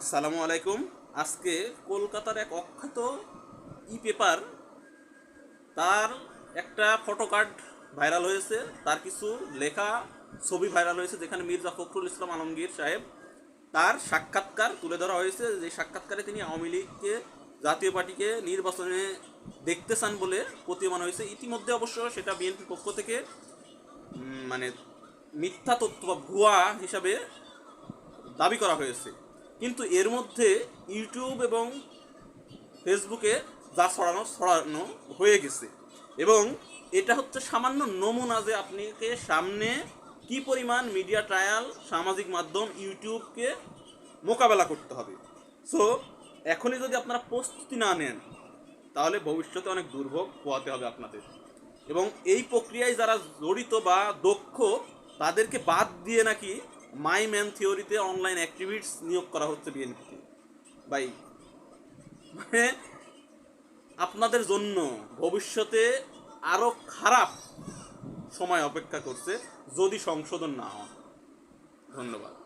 আসসালামু আলাইকুম। আজকে কলকাতার এক অখ্যাত ই পেপার তার একটা ফটো কার্ড ভাইরাল হয়েছে। তার কিছু লেখা, ছবি ভাইরাল হয়েছে, যেখানে মির্জা ফখরুল ইসলাম আলমগীর সাহেব তার সাক্ষাৎকার তুলে ধরা হয়েছে। যে সাক্ষাৎকারে তিনি আওয়ামী লীগকে, জাতীয় পার্টিকে নির্বাচনে দেখতে চান বলে প্রতীয়মান হয়েছে। ইতিমধ্যে অবশ্য সেটা বিএনপির পক্ষ থেকে মানে মিথ্যা তথ্য বা ভুয়া হিসাবে দাবি করা হয়েছে। কিন্তু এর মধ্যে ইউটিউব এবং ফেসবুকে যা ছড়ানো ছড়ানো হয়ে গেছে। এবং এটা হচ্ছে সামান্য নমুনা যে আপনাকে সামনে কি পরিমাণ মিডিয়া ট্রায়াল সামাজিক মাধ্যম, ইউটিউবকে মোকাবেলা করতে হবে। সো এখনই যদি আপনারা প্রস্তুতি না নেন, তাহলে ভবিষ্যতে অনেক দুর্ভোগ পোয়াতে হবে আপনাদের। এবং এই প্রক্রিয়ায় যারা জড়িত বা দক্ষ, তাদেরকে বাদ দিয়ে নাকি মাই ম্যান থিওরিতে অনলাইন অ্যাক্টিভিটিস নিয়োগ করা হচ্ছে বিএনপিতে বাই মানে আপনাদের জন্য ভবিষ্যতে আরও খারাপ সময় অপেক্ষা করছে যদি সংশোধন না হয়। ধন্যবাদ।